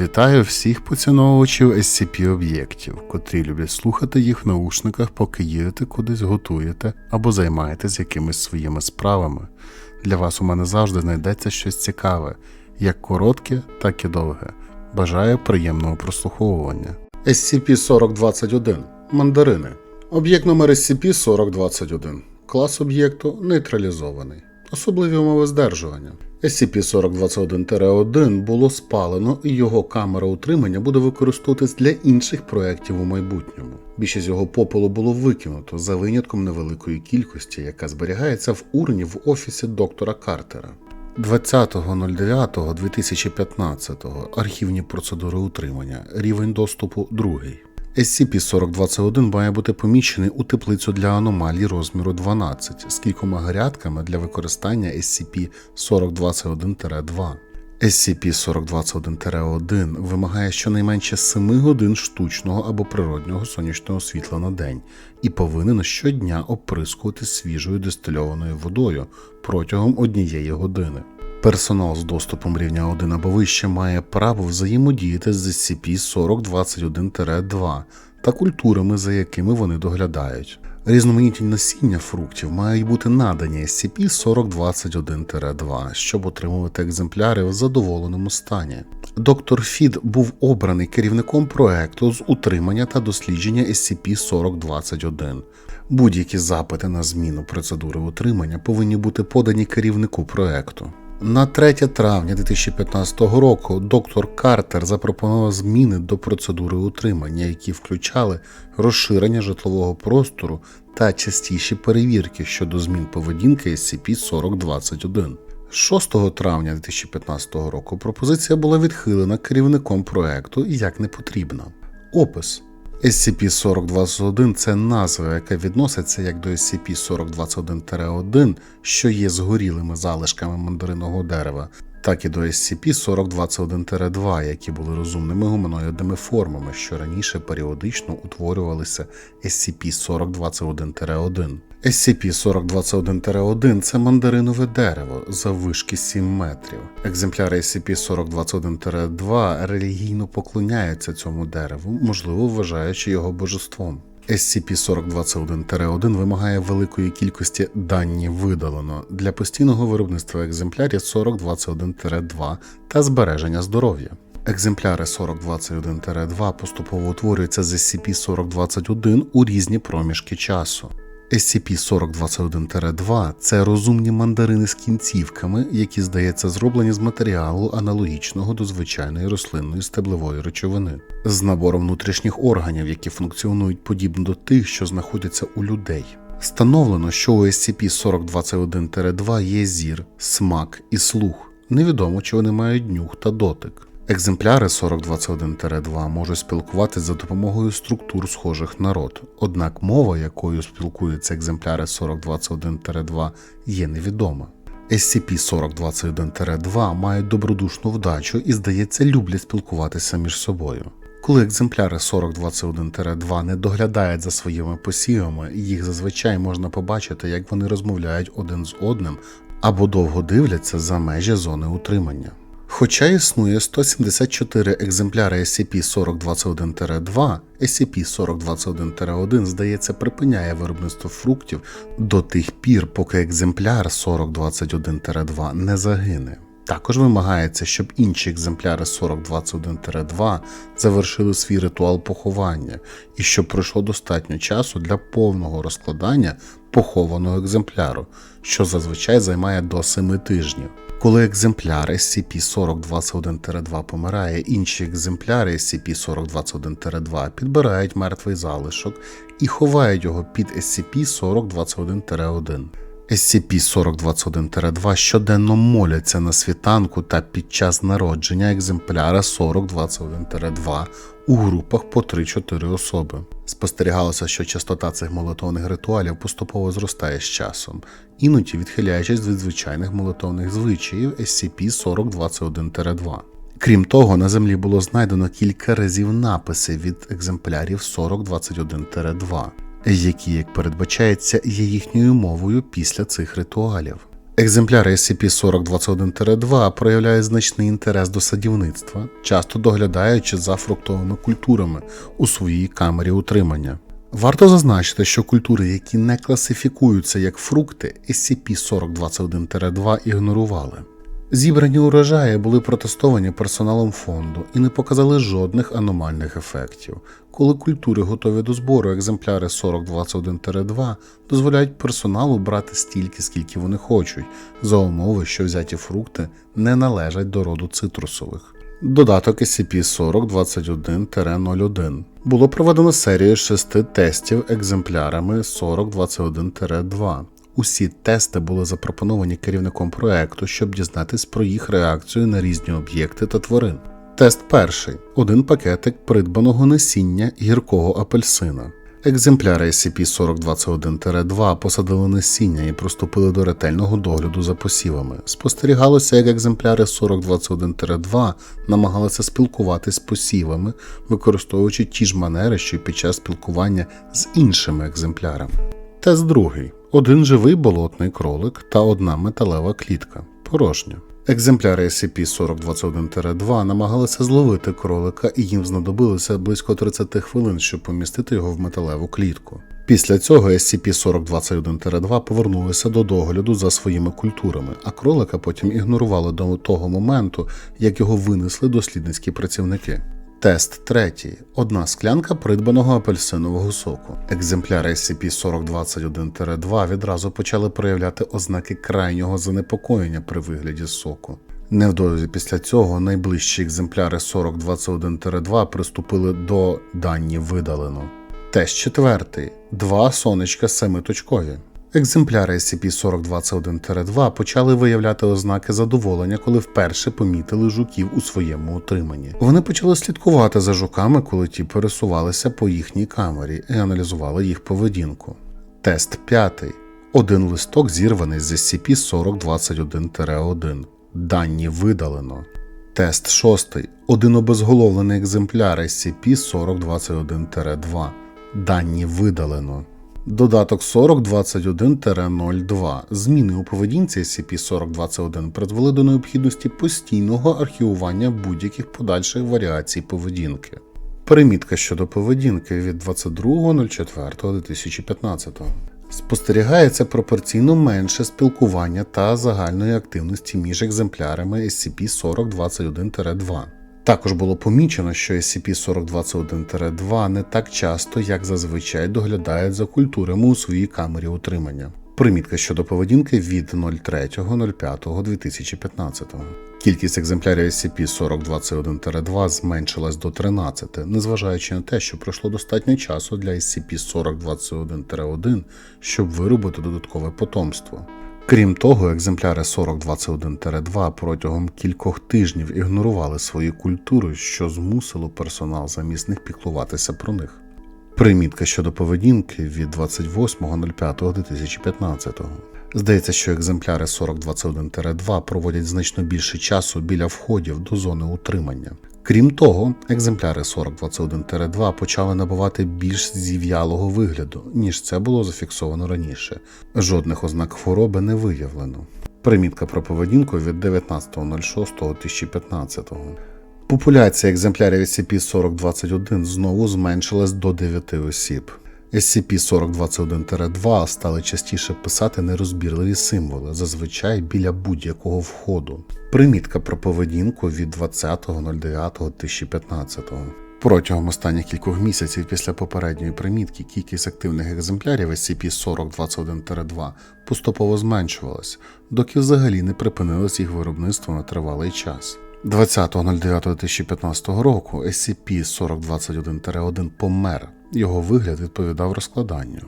Вітаю всіх поціновувачів SCP-об'єктів, котрі люблять слухати їх в наушниках, поки їдете кудись, готуєте або займаєтесь якимись своїми справами. Для вас у мене завжди знайдеться щось цікаве, як коротке, так і довге. Бажаю приємного прослуховування. SCP-4021 Мандарини. Об'єкт номер SCP-4021. Клас об'єкту нейтралізований. Особливі умови здержування. SCP-4021-1 було спалено, і його камера утримання буде використовуватись для інших проєктів у майбутньому. Більшість його попелу було викинуто за винятком невеликої кількості, яка зберігається в урні в офісі доктора Картера. 20.09.2015 архівні процедури утримання, рівень доступу 2. SCP-4021 має бути поміщений у теплицю для аномалій розміру 12 з кількома грядками для використання SCP-4021-2. SCP-4021-1 вимагає щонайменше 7 годин штучного або природнього сонячного світла на день і повинен щодня оприскувати свіжою дистильованою водою протягом однієї години. Персонал з доступом рівня 1 або вище має право взаємодіяти з SCP-4021-2 та культурами, за якими вони доглядають. Різноманітні насіння фруктів мають бути надані SCP-4021-2, щоб отримувати екземпляри в задоволеному стані. Доктор Фід був обраний керівником проекту з утримання та дослідження SCP-4021. Будь-які запити на зміну процедури утримання повинні бути подані керівнику проекту. На 3 травня 2015 року доктор Картер запропонував зміни до процедури утримання, які включали розширення житлового простору та частіші перевірки щодо змін поведінки SCP-4021. 6 травня 2015 року пропозиція була відхилена керівником проекту як непотрібна. Опис SCP-4021 це назва, яка відноситься як до SCP-4021-1, що є згорілими залишками мандариного дерева, так і до SCP-4021-2, які були розумними гуманоїдними формами, що раніше періодично утворювалися SCP-4021-1. SCP-4021-1 це мандаринове дерево заввишки 7 метрів. Екземпляри SCP-4021-2 релігійно поклоняються цьому дереву, можливо, вважаючи його божеством. SCP-4021-1 вимагає великої кількості дані видалено для постійного виробництва екземплярів 4021-2 та збереження здоров'я. Екземпляри 4021-2 поступово утворюються з SCP-4021 у різні проміжки часу. SCP-4021-2 це розумні мандарини з кінцівками, які, здається, зроблені з матеріалу аналогічного до звичайної рослинної стеблової речовини, з набором внутрішніх органів, які функціонують подібно до тих, що знаходяться у людей. Встановлено, що у SCP-4021-2 є зір, смак і слух. Невідомо, чи вони мають нюх та дотик. Екземпляри 4021-2 можуть спілкуватися за допомогою структур схожих на род, однак мова, якою спілкуються екземпляри 4021-2, є невідома. SCP-4021-2 мають добродушну вдачу і, здається, люблять спілкуватися між собою. Коли екземпляри 4021-2 не доглядають за своїми посівами, їх зазвичай можна побачити, як вони розмовляють один з одним або довго дивляться за межі зони утримання. Хоча існує 174 екземпляри SCP-4021-2, SCP-4021-1, здається, припиняє виробництво фруктів до тих пір, поки екземпляр 4021-2 не загине. Також вимагається, щоб інші екземпляри 4021-2 завершили свій ритуал поховання і щоб пройшло достатньо часу для повного розкладання похованого екземпляру, що зазвичай займає до 7 тижнів. Коли екземпляр SCP-4021-2 помирає, інші екземпляри SCP-4021-2 підбирають мертвий залишок і ховають його під SCP-4021-1. SCP-4021-2 щоденно моляться на світанку та під час народження екземпляра 4021-2 у групах по 3-4 особи. Спостерігалося, що частота цих молитовних ритуалів поступово зростає з часом, іноді відхиляючись від звичайних молитовних звичаїв SCP-4021-2. Крім того, на землі було знайдено кілька разів написи від екземплярів 4021-2, які, як передбачається, є їхньою мовою після цих ритуалів. Екземпляри SCP-4021-2 проявляють значний інтерес до садівництва, часто доглядаючи за фруктовими культурами у своїй камері утримання. Варто зазначити, що культури, які не класифікуються як фрукти, SCP-4021-2 ігнорували. Зібрані урожаї були протестовані персоналом фонду і не показали жодних аномальних ефектів. Коли культури готові до збору, екземпляри 4021-2 дозволяють персоналу брати стільки, скільки вони хочуть, за умови, що взяті фрукти не належать до роду цитрусових. Додаток SCP-4021-01 було проведено серію шести тестів екземплярами 4021-2. Усі тести були запропоновані керівником проекту, щоб дізнатись про їх реакцію на різні об'єкти та тварин. Тест перший: один пакетик придбаного насіння гіркого апельсина. Екземпляри SCP-4021-2 посадили насіння і приступили до ретельного догляду за посівами. Спостерігалося, як екземпляри 4021-2 намагалися спілкуватись з посівами, використовуючи ті ж манери, що й під час спілкування з іншими екземплярами. Тест другий: один живий болотний кролик та одна металева клітка. Порожня. Екземпляри SCP-4021-2 намагалися зловити кролика, і їм знадобилося близько 30 хвилин, щоб помістити його в металеву клітку. Після цього SCP-4021-2 повернулися до догляду за своїми культурами, а кролика потім ігнорували до того моменту, як його винесли дослідницькі працівники. Тест третій. Одна склянка придбаного апельсинового соку. Екземпляри SCP-4021-2 відразу почали проявляти ознаки крайнього занепокоєння при вигляді соку. Невдовзі після цього найближчі екземпляри 4021-2 приступили до дані видалено. Тест четвертий. Два сонечка семиточкові. Екземпляри SCP-4021-2 почали виявляти ознаки задоволення, коли вперше помітили жуків у своєму утриманні. Вони почали слідкувати за жуками, коли ті пересувалися по їхній камері і аналізували їх поведінку. Тест п'ятий. Один листок зірваний з SCP-4021-1. Дані видалено. Тест шостий. Один обезголовлений екземпляр SCP-4021-2. Дані видалено. Додаток 4021-02. Зміни у поведінці SCP-4021 призвели до необхідності постійного архівування будь-яких подальших варіацій поведінки. Примітка щодо поведінки від 22.04.2015. Спостерігається пропорційно менше спілкування та загальної активності між екземплярами SCP-4021-2. Також було помічено, що SCP-4021-2 не так часто, як зазвичай, доглядають за культурами у своїй камері утримання. Примітка щодо поведінки від 03.05.2015. Кількість екземплярів SCP-4021-2 зменшилась до 13, незважаючи на те, що пройшло достатньо часу для SCP-4021-1, щоб виробити додаткове потомство. Крім того, екземпляри 4021-2 протягом кількох тижнів ігнорували свої культури, що змусило персонал замість них піклуватися про них. Примітка щодо поведінки від 28.05.2015. Здається, що екземпляри 4021-2 проводять значно більше часу біля входів до зони утримання. Крім того, екземпляри 4021-2 почали набувати більш зів'ялого вигляду, ніж це було зафіксовано раніше. Жодних ознак хвороби не виявлено. Примітка про поведінку від 19.06.2015. Популяція екземплярів SCP-4021 знову зменшилась до 9 осіб. SCP-4021-2 стали частіше писати нерозбірливі символи, зазвичай біля будь-якого входу. Примітка про поведінку від 20.09.2015. Протягом останніх кількох місяців після попередньої примітки кількість активних екземплярів SCP-4021-2 поступово зменшувалась, доки взагалі не припинилось їх виробництво на тривалий час. 20.09.2015 року SCP-4021-1 помер. Його вигляд відповідав розкладанню.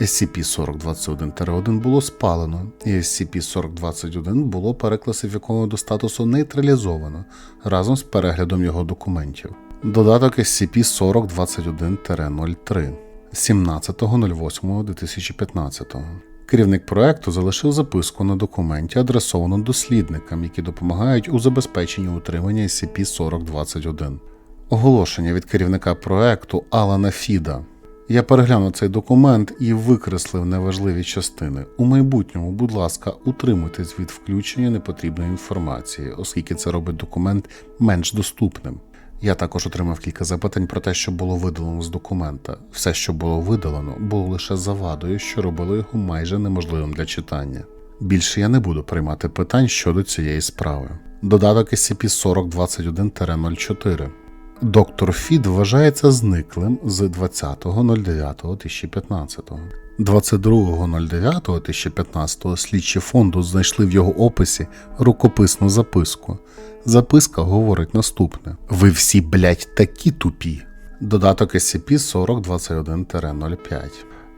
SCP-4021-1 було спалено, і SCP-4021 було перекласифіковано до статусу нейтралізовано разом з переглядом його документів. Додаток SCP-4021-03 17.08.2015 Керівник проекту залишив записку на документі, адресовану дослідникам, які допомагають у забезпеченні утримання SCP-4021. Оголошення від керівника проекту Алана Фіда. Я переглянув цей документ і викреслив неважливі частини. У майбутньому, будь ласка, утримуйтесь від включення непотрібної інформації, оскільки це робить документ менш доступним. Я також отримав кілька запитань про те, що було видалено з документа. Все, що було видалено, було лише завадою, що робило його майже неможливим для читання. Більше я не буду приймати питань щодо цієї справи. Додаток SCP-4021-04 Доктор Фід вважається зниклим з 20.09.2015. 22.09.2015 слідчі фонду знайшли в його описі рукописну записку. Записка говорить наступне: Ви всі, блять, такі тупі. Додаток SCP-4021-05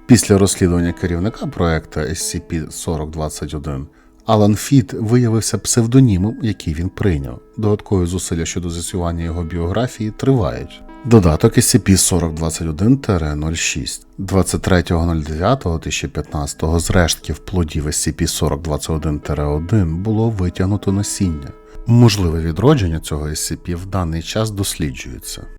Після розслідування керівника проекту SCP-4021 Алан Фіт виявився псевдонімом, який він прийняв. Додаткові зусилля щодо з'ясування його біографії тривають. Додаток SCP-4021-06 23.09.2015 з рештків плодів SCP-4021-1 було витягнуто насіння. Можливе відродження цього SCP в даний час досліджується.